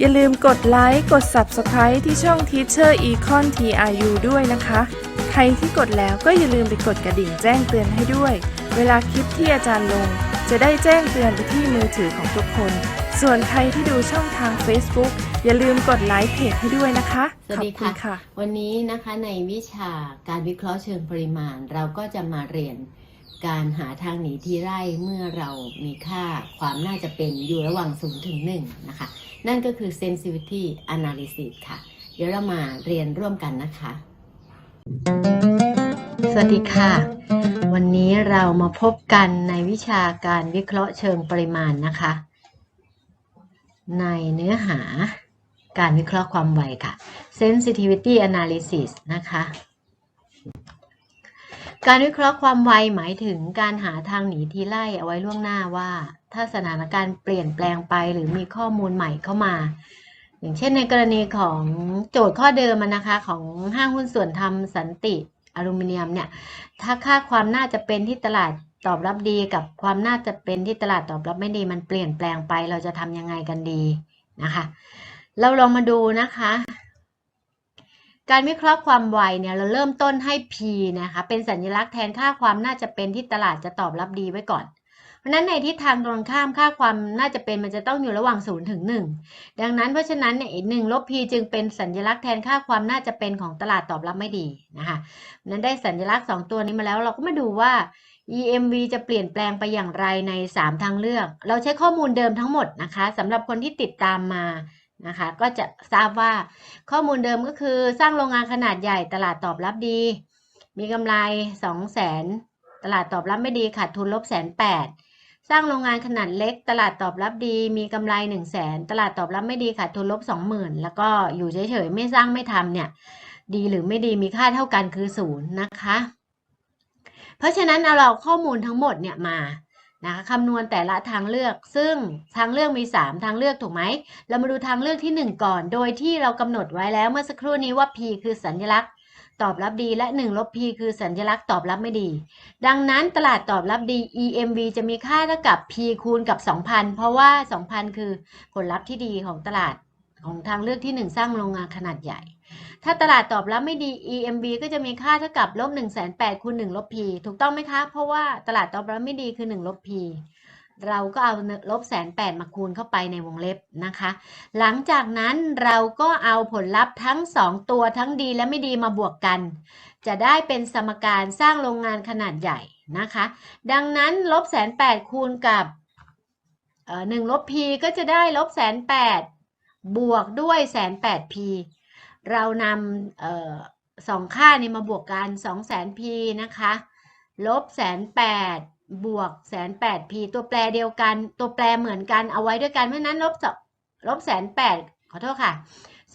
อย่าลืมกดไลค์ กด Subscribe ที่ช่อง Teacher Econ TRU ด้วยนะคะ ใครที่กดแล้วก็อย่าลืมไปกดกระดิ่งแจ้งเตือนให้ด้วย เวลาคลิปที่อาจารย์ลง จะได้แจ้งเตือนไปที่มือถือของทุกคน ส่วนใครที่ดูช่องทาง Facebook อย่าลืมกดไลค์เพจให้ด้วยนะคะสวัสดีขอบณค่ะวันนี้นะคะในวิชาการวิเคราะห์เชิงปริมาณ เราก็จะมาเรียน การหาทางหนีที่ไร่เมื่อเรามีค่าความน่าจะเป็นอยู่ระหว่าง 0 ถึง 1 นะคะ นั่นก็คือ sensitivity analysis ค่ะ เดี๋ยวเรามาเรียนร่วมกันนะคะ สวัสดีค่ะ วันนี้เรามาพบกันในวิชาการวิเคราะห์เชิงปริมาณนะคะ ในเนื้อหาการวิเคราะห์ความไวค่ะ sensitivity analysis นะคะ การวิเคราะห์ความไวหมายถึงการหาทางหนีทีไล่เอาไว้ล่วงหน้าว่า ถ้าสถานการณ์เปลี่ยนแปลงไปหรือมีข้อมูลใหม่เข้ามา อย่างเช่นในกรณีของโจทย์ข้อเดิมนะคะของห้างหุ้นส่วนทำสันติอลูมิเนียมเนี่ยถ้าค่าความน่าจะเป็นที่ตลาดตอบรับดีกับความน่าจะเป็นที่ตลาดตอบรับไม่ดีมันเปลี่ยนแปลงไปเราจะทำยังไงกันดีนะคะ เราลองมาดูนะคะ การวิเคราะห์ความไวเนี่ยเราเริ่มต้นให้ P นะคะเป็นสัญลักษณ์แทนค่าความน่าจะเป็นที่ตลาดจะตอบรับดีไว้ก่อน เพราะฉะนั้นในทิศทางตรงข้ามค่าความน่าจะเป็นมันจะต้องอยู่ระหว่าง0ถึง1ดังนั้นเพราะฉะนั้นเนี่ยหนึ่งลบ P จึงเป็นสัญลักษณ์แทนค่าความน่าจะเป็นของตลาดตอบรับไม่ดีนะคะนั้นได้สัญลักษณ์ 2 ตัวนี้มาแล้วเราก็มาดูว่า EMV จะเปลี่ยนแปลงไปอย่างไรใน 3 ทางเลือก เราใช้ข้อมูลเดิมทั้งหมดนะคะสำหรับคนที่ติดตามมา นะคะ ก็จะทราบว่าข้อมูลเดิมก็คือสร้างโรงงานขนาดใหญ่ตลาดตอบรับดี มีกำไร2 0 0 0 0 0ตลาดตอบรับไม่ดีขาดทุนลบแสนแปดสร้างโรงงานขนาดเล็ก ตลาดตอบรับดี มีกำไร1 0 0 0 0แสนตลาดตอบรับไม่ดีขาดทุนลบ20,000 แล้วก็อยู่เฉยๆไม่สร้างไม่ทำเนี่ย ดีหรือไม่ดีมีค่าเท่ากันคือศูนย์นะคะ เพราะฉะนั้นเอาเราข้อมูลทั้งหมดเนี่ยมา นะคะคำนวณแต่ละทางเลือก ซึ่งทางเลือกมี 3 ทางเลือกถูกไหม เรามาดูทางเลือกที่ 1 ก่อน โดยที่เรากำหนดไว้แล้วเมื่อสักครู่นี้ว่า P คือสัญลักษณ์ ตอบรับดีและ 1 ลบ P คือสัญลักษณ์ตอบรับไม่ดี ดังนั้นตลาดตอบรับดี EMV จะมีค่าเท่ากับ P คูณกับ 2,000 เพราะว่า 2,000 คือผลลัพธ์ที่ดีของตลาดของทางเลือกที่ 1 สร้างโรงงานขนาดใหญ่ ถ้าตลาดตอบรับไม่ดี EMB ก็จะมีค่าเท่ากับลบ1 8 0 0 0คูณ1ลบ P ถูกต้องไหมคะ เพราะว่าตลาดตอบรับไม่ดีคือ1ลบ P เราก็เอาลบแสนแปดมาคูณเข้าไปในวงเล็บนะคะ หลังจากนั้นเราก็เอาผลลัพธ์ทั้ง 2 ตัวทั้งดีและไม่ดีมาบวกกัน จะได้เป็นสมการสร้างโรงงานขนาดใหญ่นะคะ ดังนั้นลบแสนแปดคูณกับหนึ่งลบ P ก็จะได้ลบแสนแปดบวกด้วยแสนแปด P เรานำออสองค่านี้มาบวกกัน2 0 0 0 0 p นะคะลบแสนแปดบวกแสนแปด p ตัวแปรเดียวกัน ตัวแปรเหมือนกันเอาไว้ด้วยกันเพราะนั้นลบลบแสนแปดขอโทษค่ะ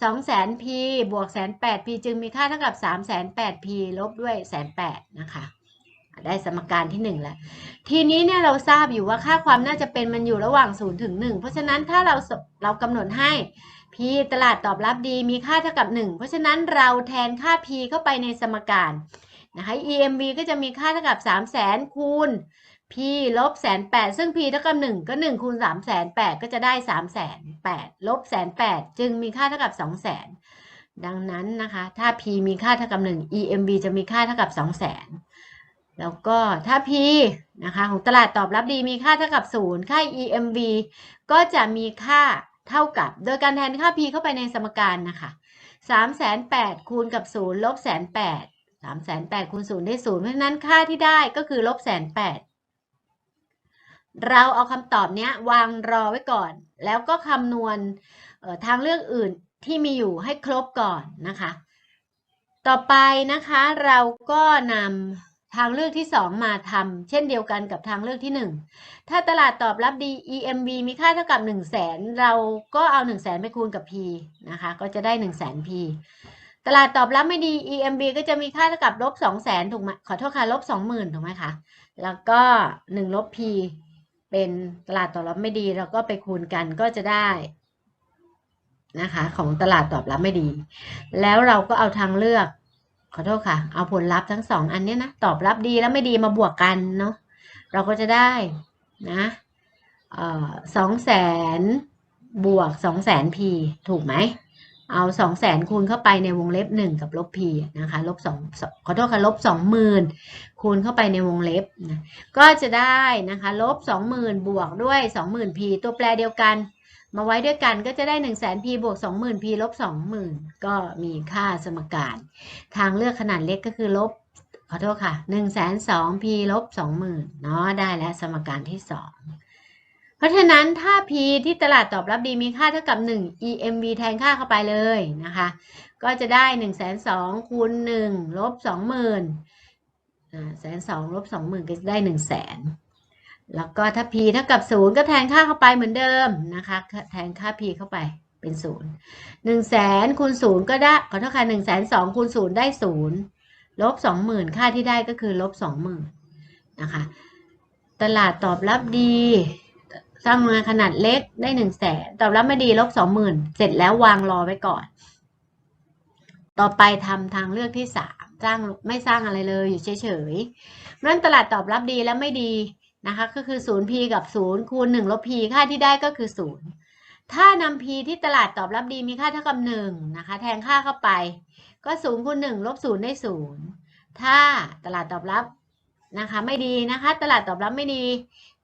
2 0 0 0 0 p บวกแสนแปด p จึงมีค่าเท่ากับ3 8 0 0 0 p ลบด้วยแสนแปดนะคะได้สมการที่ 1 แล้ว ทีนี้เนี่ยเราทราบอยู่ว่าค่าความน่าจะเป็นมันอยู่ระหว่าง 0 ถึง 1 เพราะฉะนั้นถ้าเราเรากำหนดให้ P ตลาดตอบรับดีมีค่าเท่ากับ 1 เพราะฉะนั้นเราแทนค่า P เข้าไปในสมการนะคะ EMV ก็จะมีค่าเท่ากับ 3 0 0 0 0 0คูณ P ลบแสนแปดซึ่ง P เท่ากับ 1 ก็ 1 คูณ3 0 0 0 0 8ก็จะได้3 0 0 0 0 8ลบแสนแปดจึงมีค่าเท่ากับ 2 0 0 0 0 0ดังนั้นนะคะ ถ้า P มีค่าเท่ากับ 1 EMV จะมีค่าเท่ากับ 2 0 0 0 0 0แล้วก็ถ้า P นะคะของตลาดตอบรับดีมีค่าเท่ากับ 0 ค่า EMV ก็จะมีค่า เท่ากับ โดยการแทนค่า p เข้าไปในสมการนะคะ3 8 0 0 0คูณกับ0ลบแสนแปดสามแสนแปดคูณศูนย์ได้ศูนย์เพราะฉะนั้นค่าที่ได้ก็คือลบแสนแปดเราเอาคำตอบเนี้ยวางรอไว้ก่อน แล้วก็คำนวณทางเลือกอื่นที่มีอยู่ให้ครบก่อนนะคะ ต่อไปนะคะเราก็นำ ทางเลือกที่ 2 มาทำเช่นเดียวกันกับทางเลือกที่ 1 ถ้าตลาดตอบรับดี EMV มีค่าเท่ากับ 1 0 0 0 0แสนเราก็เอา 1 0 0 0 0แสนไปคูณกับ P นะคะ ก็จะได้ 1 0 0 0 0แสน P ตลาดตอบรับไม่ดี EMB ก็จะมีค่าเท่ากับลบ2 0 0แสนถูกไหมขอโทษค่ะลบ20,000ถูกไหมคะ แล้วก็1ลบ P เป็นตลาดตอบรับไม่ดีเราก็ไปคูณกันก็จะได้นะคะของตลาดตอบรับไม่ดี แล้วเราก็เอาทางเลือก ขอโทษค่ะ เอาผลลัพธ์ทั้งสองอันเนี้ยนะ ตอบรับดีแล้วไม่ดีมาบวกกันเนาะ เราก็จะได้นะสองแสนบวกสองแสน p ถูกไหม เอาสองแสนคูณเข้าไปในวงเล็บหนึ่งกับลบ p นะคะ ลบสองขอโทษค่ะ ลบสองหมื่นคูณเข้าไปในวงเล็บนะก็จะได้นะคะ ลบสองหมื่นบวกด้วยสองหมื่น p ตัวแปรเดียวกัน มาไว้ด้วยกันก็จะได้หนึ่งแสน p บวกสองหมื่น p ลบสองหมื่นก็มีค่าสมการ ทางเลือกขนาดเล็กก็คือลบขอโทษค่ะหนึ่งแสนสอง p ลบสองหมื่นเนาะได้แล้วสมการที่สองเพราะฉะนั้นถ้า p ที่ตลาดตอบรับดีมีค่าเท่ากับ 1 EMV แทนค่าเข้าไปเลยนะคะ ก็จะได้1นึ่งแสนสองคูณหนึ่งลบสองหมื่นแสนสองลบสองหมื่นก็ได้หนึ่งแสน แล้วก็ถ้า p เท่ากับศูนย์ก็แทนค่าเข้าไปเหมือนเดิมนะคะ แทนค่า p เข้าไปเป็นศูนย์หนึ่งแสนคูณศูนย์ก็ได้ขอโทษค่ะหนึ่งแสนสองคูณศูนย์ได้ศูนย์ลบสองหมื่นค่าที่ได้ก็คือลบสองหมื่นนะคะ ตลาดตอบรับดีสร้างโรงงาขนาดเล็กได้หนึ่งแสนตอบรับไม่ดีลบสองหมื่นเสร็จแล้ววางรอไว้ก่อน ต่อไปทำทางเลือกที่สามสร้างไม่สร้างอะไรเลยอยู่เฉยๆเพราะฉะนั้นตลาดตอบรับดีและไม่ดี นะคะก็คือศูนย์ p กับศูนย์คูณหนึ่งลบ p ค่าที่ได้ก็คือศูนย์ถ้านำ p ที่ตลาดตอบรับดีมีค่าเท่ากับหนึ่งนะคะแทนค่าเข้าไป ก็ศูนย์คูณหนึ่งลบศูนย์ได้ศูนย์ถ้าตลาดตอบรับนะคะไม่ดีนะคะตลาดตอบรับไม่ดี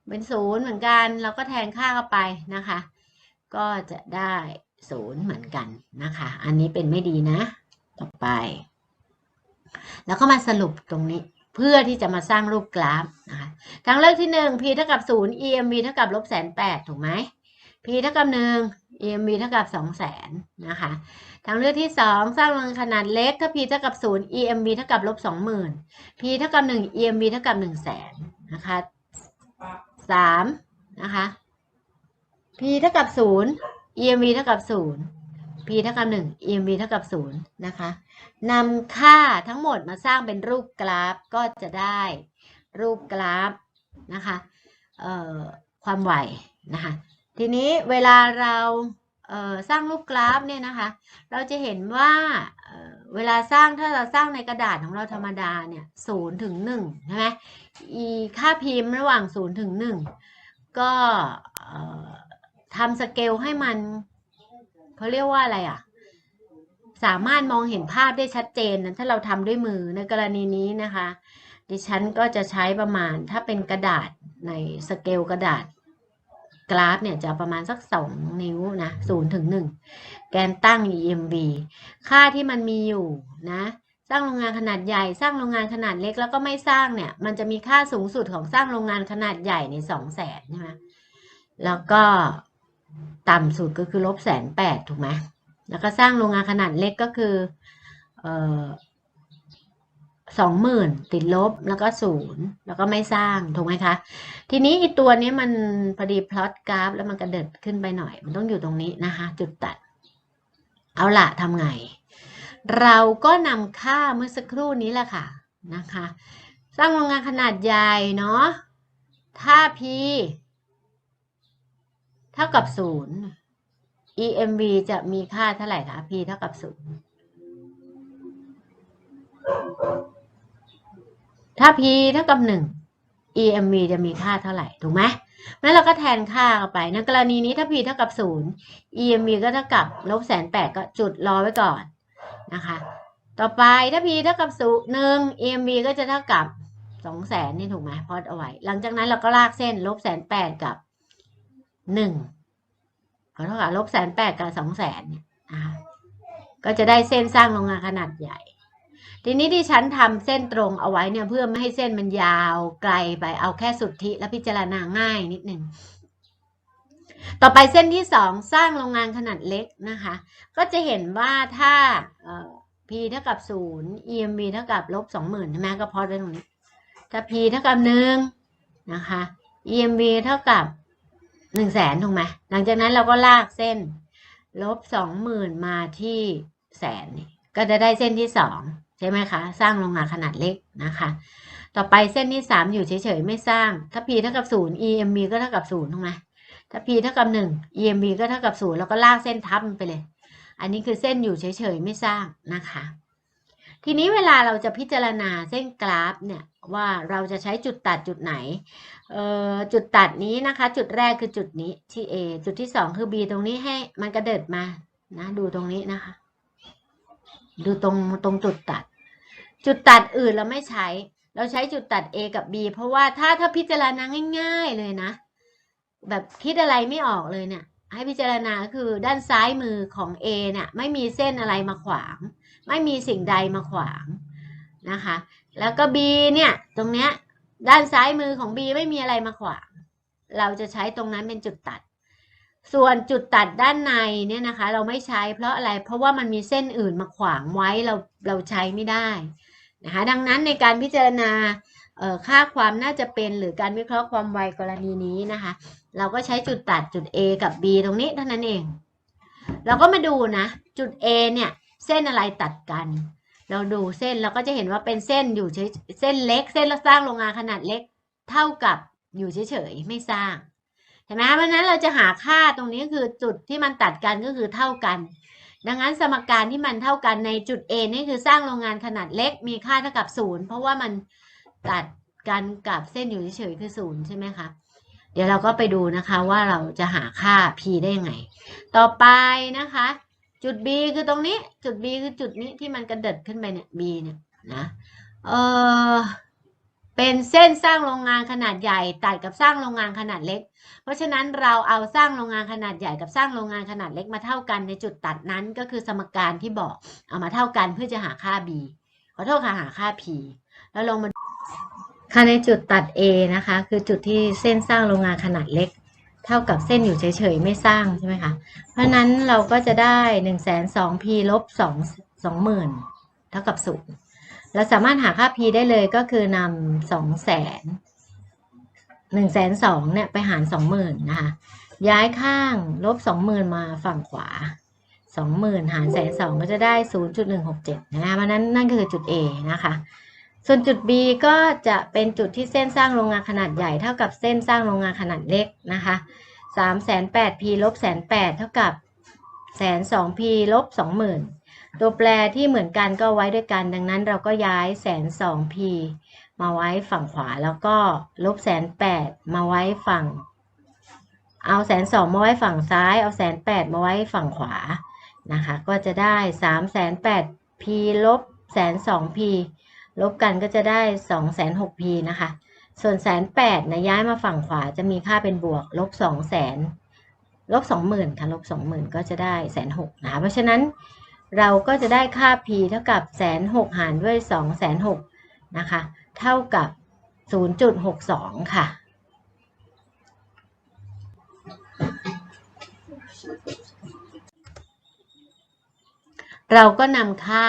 เป็นศูนย์เหมือนกันเราก็แทนค่าเข้าไปนะคะ ก็จะได้ศูนย์เหมือนกันนะคะ อันนี้เป็นไม่ดีนะ ต่อไป แล้วก็มาสรุปตรงนี้ เพื่อที่จะมาสร้างรูปกราฟนะคะทางเลือกที่หนึ่ง p เท่ากับศูนย์ emv เท่ากับลบแสนแปดถูกไหม p เท่ากับหนึ่ง emv เท่ากับสองแสนนะคะทางเลือกที่สองสร้างโรงงานขนาดเล็ก ถ้า p เท่ากับศูนย์ emv เท่ากับลบสองหมื่น p เท่ากับหนึ่ง emv เท่ากับหนึ่งแสนนะคะสามนะคะ p เท่ากับศูนย์ emv เท่ากับศูนย์ p เท่ากับหนึ่ง emv เท่ากับศูนย์นะคะนำค่าทั้งหมดมาสร้างเป็นรูปกราฟก็จะได้รูปกราฟนะคะความไหวนะคะ ทีนี้เวลาเราเสร้างรูปกราฟเนี่ยนะคะ เราจะเห็นว่าเเวลาสร้างถ้าเราสร้างในกระดาษของเราธรรมดาเนี่ยศูนย์ถึงหนึ่งใช่ไหมอีค่าพิมพ์ระหว่าง0ถึง1ก็เอ่อทำสเกลให้มัน เขาเรียกว่าอะไรอะ สามารถมองเห็นภาพได้ชัดเจนนะถ้าเราทำด้วยมือในกรณีนี้นะคะ ดิฉันก็จะใช้ประมาณถ้าเป็นกระดาษในสเกลกระดาษกราฟเนี่ยจะประมาณสัก 2 นิ้วนะ0ถึง 1 แกนตั้ง EMV ค่าที่มันมีอยู่นะ สร้างโรงงานขนาดใหญ่ สร้างโรงงานขนาดเล็กแล้วก็ไม่สร้างเนี่ย มันจะมีค่าสูงสุดของสร้างโรงงานขนาดใหญ่ในสองแสนใช่ไหมแล้วก็ ต่ำสุดก็คือลบแสนแปดถูกไหมแล้วก็สร้างโรงงานขนาดเล็กก็คือสองหมื่นติดลบแล้วก็ศูนย์แล้วก็ไม่สร้างถูกไหมคะ ทีนี้อีตัวนี้มันพอดีพลอตกราฟ แล้วมันกระเดิดขึ้นไปหน่อย มันต้องอยู่ตรงนี้นะคะ จุดตัด เอาละทำไง เราก็นำค่าเมื่อสักครู่นี้แหละค่ะนะคะ สร้างโรงงานขนาดใหญ่เนาะถ้า P เท่ากับศูนย์ EMV จะมีค่าเท่าไหร่คะ P เท่ากับศูนย์ถ้า P เท่ากับหนึ่ง EMV จะมีค่าเท่าไหร่ถูกไหมงั้นเราก็แทนค่าเข้าไปในกรณีนี้ถ้า P เท่ากับศูนย์ EMV ก็เท่ากับลบแสนแปดก็จุดรอไว้ก่อนนะคะ ต่อไปถ้า P เท่ากับศูนย์หนึ่ง EMV ก็จะเท่ากับสองแสนนี่ถูกไหมพอดเอาไว้ หลังจากนั้นเราก็ลากเส้นลบแสนแปดกับ หนึ่งขอเท่ากับลบแสนแปดกับสองแสนเนี่ยนะคะก็จะได้เส้นสร้างโรงงานขนาดใหญ่ ทีนี้ที่ฉันทำเส้นตรงเอาไว้เนี่ยเพื่อไม่ให้เส้นมันยาวไกลไปเอาแค่สุทธิและพิจารณาง่ายนิดหนึ่งต่อไปเส้นที่สองสร้างโรงงานขนาดเล็กนะคะ ก็จะเห็นว่าถ้า p เท่ากับศูนย์ emv เท่ากับลบสองหมื่นใช่ไหมก็พอไว้ตรงนี้ถ้า p เท่ากับหนึ่งนะคะ emv เท่ากับ หนึ่งแสนถูกไหมหลังจากนั้นเราก็ลากเส้น ลบสองหมื่นมาที่แสนนี่ก็จะได้เส้นที่สองใช่ไหมคะ สร้างโรงงานขนาดเล็กนะคะ ต่อไปเส้นที่สามอยู่เฉยๆไม่สร้าง ถ้า p เท่ากับศูนย์ emv ก็เท่ากับศูนย์ถูกไหมถ้า p เท่ากับหนึ่ง emv ก็เท่ากับศูนย์แล้วก็ลากเส้นทับไปเลย อันนี้คือเส้นอยู่เฉยๆไม่สร้างนะคะ ทีนี้เวลาเราจะพิจารณาเส้นกราฟเนี่ยว่าเราจะใช้จุดตัดจุดไหน จุดตัดนี้นะคะ จุดแรกคือจุดนี้ที่ A จุดที่สองคือ B ตรงนี้ให้มันกระเดิดมานะดูตรงนี้นะคะ ดูตรงตรงจุดตัด จุดตัดอื่นเราไม่ใช้ เราใช้จุดตัด A กับ B เพราะว่าถ้าถ้าพิจารณาง่าย ๆเลยนะ แบบคิดอะไรไม่ออกเลยเนี่ยให้พิจารณาคือด้านซ้ายมือของ A เนี่ยไม่มีเส้นอะไรมาขวาง ไม่มีสิ่งใดมาขวางนะคะ แล้วก็ B เนี่ยตรงเนี้ย ด้านซ้ายมือของ B ไม่มีอะไรมาขวาง เราจะใช้ตรงนั้นเป็นจุดตัด ส่วนจุดตัดด้านในเนี่ยนะคะ เราไม่ใช้เพราะอะไร เพราะว่ามันมีเส้นอื่นมาขวางไว้เราเราใช้ไม่ได้นะคะ ดังนั้นในการพิจารณาค่าความน่าจะเป็นหรือการวิเคราะห์ความไวกรณีนี้นะคะ เราก็ใช้จุดตัดจุด A กับ B ตรงนี้เท่านั้นเอง เราก็มาดูนะ จุด A เนี่ย เส้นอะไรตัดกัน เราดูเส้นเราก็จะเห็นว่าเป็นเส้นอยู่เฉยเส้นเล็ก เส้นเราสร้างโรงงานขนาดเล็กเท่ากับอยู่เฉยๆไม่สร้างเห็นไหมเพราะนั้นเราจะหาค่าตรงนี้คือจุดที่มันตัดกันก็คือเท่ากัน ดังนั้นสมการที่มันเท่ากันในจุด A นี่คือสร้างโรงงานขนาดเล็กมีค่าเท่ากับศูนย์เพราะว่ามันตัดกันกับเส้นอยู่เฉยๆคือศูนย์ใช่ไหมคะเดี๋ยวเราก็ไปดูนะคะว่าเราจะหาค่า p ได้ยังไง ต่อไปนะคะ จุด b คือตรงนี้ จุด b คือจุดนี้ที่มันกระเดิดขึ้นไปเนี่ย b เนี่ยนะ เออเป็นเส้นสร้างโรงงานขนาดใหญ่ตัดกับสร้างโรงงานขนาดเล็ก เพราะฉะนั้นเราเอาสร้างโรงงานขนาดใหญ่กับสร้างโรงงานขนาดเล็กมาเท่ากันในจุดตัดนั้นก็คือสมการที่บอกเอามาเท่ากันเพื่อจะหาค่า b ขอโทษค่ะหาค่า p แล้วลงมาค่าในจุดตัด A นะคะ คือจุดที่เส้นสร้างโรงงานขนาดเล็ก เท่ากับเส้นอยู่เฉยๆ ไม่สร้างใช่ไหมคะ เพราะฉะนั้นเราก็จะได้หนึ่งแสนสอง p ลบสองสองหมื่นเท่ากับศูนย์เราสามารถหาค่า p ได้เลยก็คือนำสองแสนหนึ่งแสนสองเนี่ยไปหารสองหมื่นนะคะ ย้ายข้างลบสองหมื่นมาฝั่งขวาสองหมื่นหารแสนสองก็จะได้ศูนย์จุดหนึ่งหกเจ็ดนะคะเพราะนั้นนั่นก็คือจุด A นะคะ ส่วนจุด B ก็จะเป็นจุดที่เส้นสร้างโรงงานขนาดใหญ่เท่ากับเส้นสร้างโรงงานขนาดเล็กนะคะสามแสนแปด p ลบแสนแปดเท่ากับแสนสอง p ลบสองหมื่นตัวแปรที่เหมือนกันก็ไว้ด้วยกัน ดังนั้นเราก็ย้ายแสนสอง p มาไว้ฝั่งขวาแล้วก็ลบแสนแปดมาไว้ฝั่ง เอาแสนสองมาไว้ฝั่งซ้าย เอาแสนแปดมาไว้ฝั่งขวานะคะ ก็จะได้สามแสนแปด p ลบแสนสอง p ลบกันก็จะได้สองแสนหก p นะคะ ส่วนแสนแปดนะย้ายมาฝั่งขวาจะมีค่าเป็นบวก ลบสองแสนลบสองหมื่นค่ะลบสองหมื่นก็จะได้แสนหกนะคะ เพราะฉะนั้นเราก็จะได้ค่า p เท่ากับแสนหกหารด้วยสองแสนหกนะคะ เท่ากับศูนย์จุดหกสองค่ะเราก็นำค่า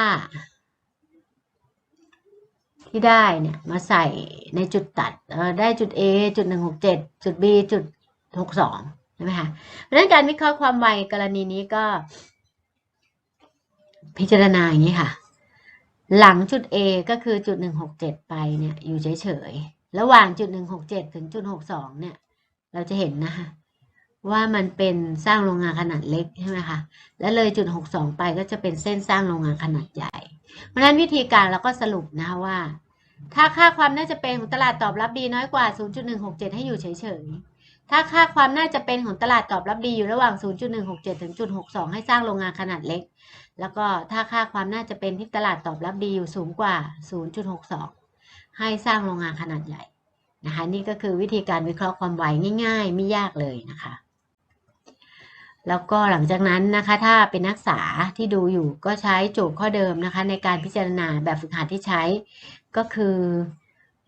ที่ได้เนี่ยมาใส่ในจุดตัดได้จุด A จุดหนึ่งหกเจ็ดจุด B จุดหกสองใช่ไหมคะเพราะฉะนั้นการวิเคราะห์ความไวกรณีนี้ก็ พิจารณาอย่างนี้ค่ะ หลังจุด A ก็คือจุดหนึ่งหกเจ็ดไปเนี่ยอยู่เฉยๆ ระหว่างจุดหนึ่งหกเจ็ดถึงจุดหกสองเนี่ย เราจะเห็นนะคะว่ามันเป็นสร้างโรงงานขนาดเล็กใช่ไหมคะ และเลยจุดหกสองไปก็จะเป็นเส้นสร้างโรงงานขนาดใหญ่ เพราะฉะนั้นวิธีการเราก็สรุปนะคะว่า ถ้าค่าความน่าจะเป็นของตลาดตอบรับดีน้อยกว่า 0.167 ให้อยู่เฉยๆ ถ้าค่าความน่าจะเป็นของตลาดตอบรับดีอยู่ระหว่าง 0.167 ถึง 0.62 ให้สร้างโรงงานขนาดเล็ก แล้วก็ถ้าค่าความน่าจะเป็นที่ตลาดตอบรับดีอยู่สูงกว่า 0.62 ให้สร้างโรงงานขนาดใหญ่นะคะ นี่ก็คือวิธีการวิเคราะห์ความไวง่าย ๆ ไม่ยากเลยนะคะ แล้วก็หลังจากนั้นนะคะ ถ้าเป็นนักศึกษาที่ดูอยู่ก็ใช้โจทย์ข้อเดิมนะคะ ในการพิจารณาแบบฝึกหัดที่ใช้ก็คือ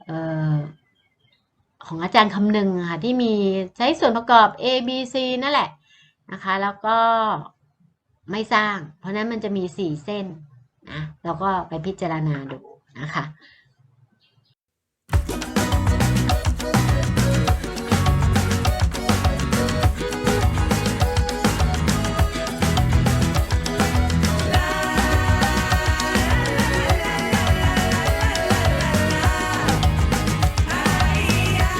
ออของอาจารย์คำนึงค่ะที่มีใช้ส่วนประกอบ A B C นั่นแหละนะคะ แล้วก็ไม่สร้าง เพราะฉะนั้นมันจะมีสี่เส้นนะเราก็ไปพิจารณาดูนะคะ